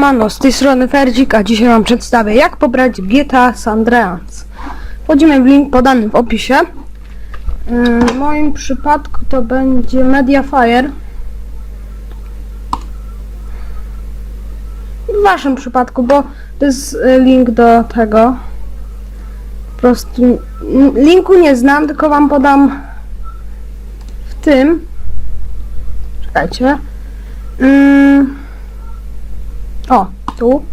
Siemano, z tej strony Ferdzik, a dzisiaj wam przedstawię jak pobrać GTA San Andreas. Wchodzimy w link podany w opisie. Yy, W moim przypadku to będzie Mediafire. W waszym przypadku, bo to jest y, link do tego. Po prostu linku nie znam, tylko wam podam w tym. Czekajcie. Ym, o, tu.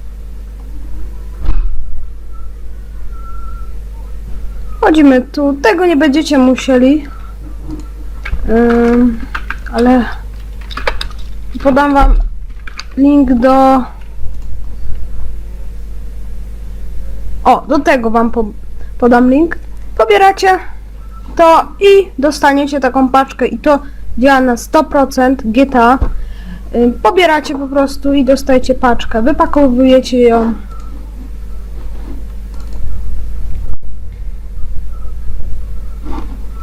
Chodzimy tu. Tego nie będziecie musieli. Ym, ale podam wam link do. O, do tego wam po, podam link. Pobieracie to i dostaniecie taką paczkę i to działa na 100% GTA. Y, Pobieracie po prostu i dostajecie paczkę. Wypakowujecie ją.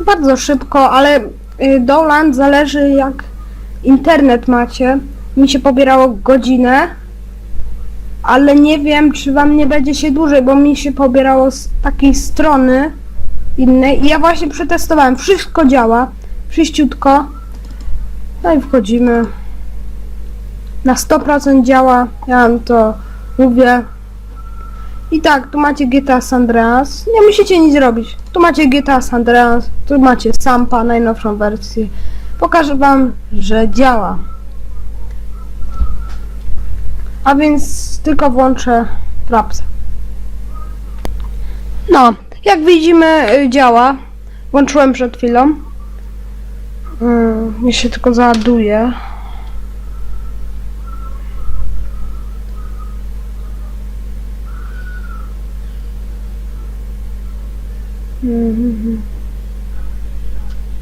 Bardzo szybko, ale y, Doland zależy jak internet macie. Mi się pobierało godzinę, ale nie wiem czy wam nie będzie się dłużej, bo mi się pobierało z takiej strony innej i ja właśnie przetestowałem. Wszystko działa, wszyściutko. No i wchodzimy na 100% działa, ja wam to mówię. I tak, tu macie GTA San Andreas, nie musicie nic robić. Tu macie GTA San Andreas, tu macie Sampa, najnowszą wersję. Pokażę wam, że działa. A więc tylko włączę Frapsa. No, jak widzimy y, działa. Włączyłem przed chwilą. Yy, się tylko załaduje. Mhm.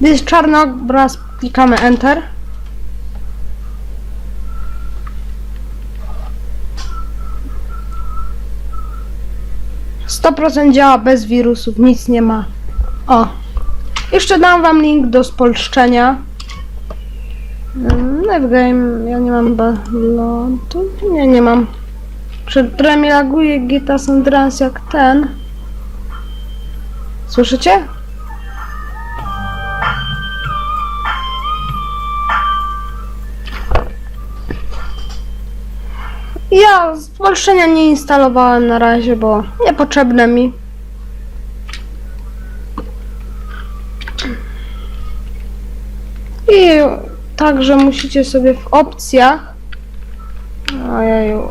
Gdy jest czarno, raz klikamy Enter. Sto procent działa bez wirusów, nic nie ma. O, jeszcze dam wam link do spolszczenia. Mm, Live game, ja nie mam balotu. Nie, nie mam. Przed mi laguje GTA San Andreas jak ten. Słyszycie? Ja spolszczenia nie instalowałem na razie, bo niepotrzebne mi. I także musicie sobie w opcjach. Ojeju.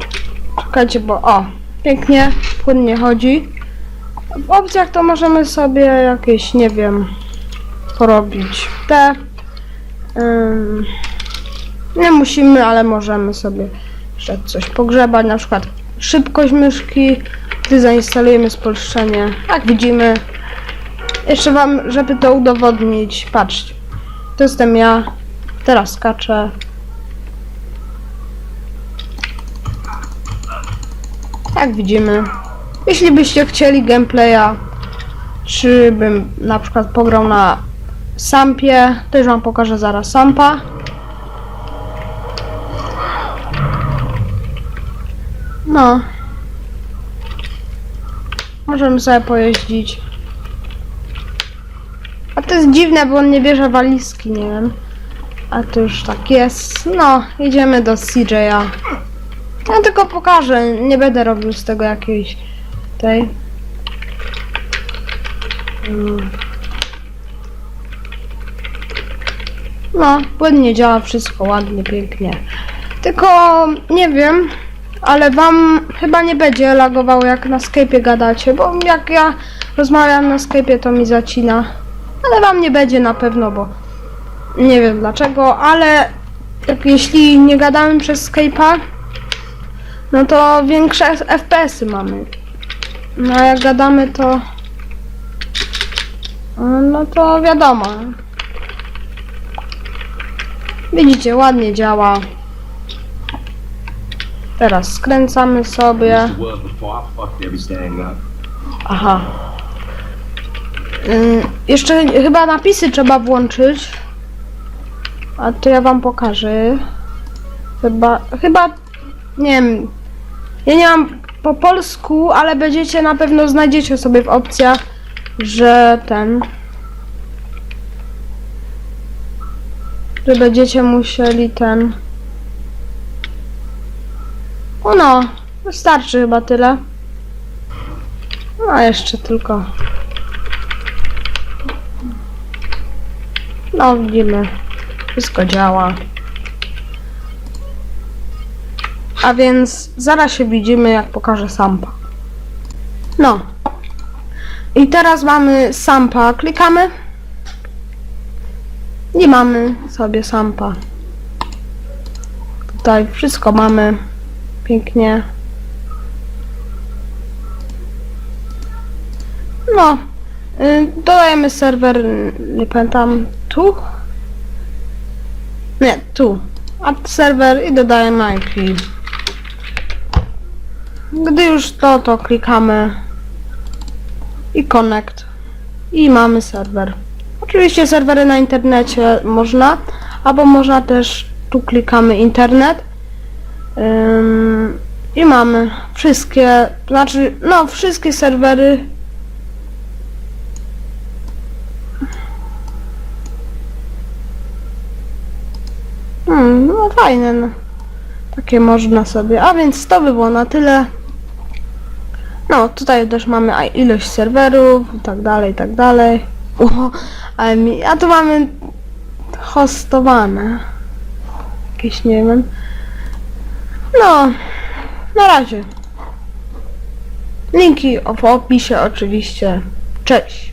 Czekajcie, bo o, pięknie, płynnie chodzi. W opcjach to możemy sobie jakieś, nie wiem, porobić te. ym, nie musimy, ale możemy sobie jeszcze coś pogrzebać, na przykład szybkość myszki, gdy zainstalujemy spolszczenie. Jak widzimy, jeszcze wam, żeby to udowodnić, patrzcie. To jestem ja. Teraz skaczę. Jak widzimy, jeśli byście chcieli gameplaya, czy bym na przykład pograł na Sampie, już wam pokażę zaraz Sampa. No. Możemy sobie pojeździć. A to jest dziwne, bo on nie bierze walizki, nie wiem. A to już tak jest. No, jedziemy do CJ'a. Ja tylko pokażę, nie będę robił z tego jakiejś Mm. No, płynnie działa wszystko, ładnie, pięknie. Tylko nie wiem, ale wam chyba nie będzie lagowało jak na Skype'ie gadacie, bo jak ja rozmawiam na Skype'ie to mi zacina. Ale wam nie będzie na pewno, bo nie wiem dlaczego, ale jak, jeśli nie gadamy przez Skype'a, no to większe FPS-y mamy. No jak gadamy to... No to wiadomo. Widzicie, ładnie działa. Teraz skręcamy sobie. Aha. Jeszcze chyba napisy trzeba włączyć. A to ja wam pokażę. Chyba, chyba, nie wiem, Ja nie mam po polsku, ale będziecie na pewno znajdziecie sobie w opcjach, że ten. Że będziecie musieli ten. O no, wystarczy chyba tyle. A jeszcze tylko. No widzimy. Wszystko działa. A więc zaraz się widzimy, jak pokażę sampa. No. I teraz mamy sampa. Klikamy. I mamy sobie sampa. Tutaj wszystko mamy. Pięknie. No. Y, dodajemy serwer, nie pamiętam, tu? Nie, tu. Add serwer i dodajemy IP. Gdy już to, to klikamy i connect i mamy serwer. Oczywiście serwery na internecie można, albo można też tu klikamy internet Ym, i mamy wszystkie, znaczy no wszystkie serwery Hmm, no fajne, no. Takie można sobie. A więc to by było na tyle. No, tutaj też mamy ilość serwerów i tak dalej, i tak dalej. Mi, a tu mamy hostowane. Jakieś, nie wiem. No, na razie. Linki w opisie oczywiście. Cześć.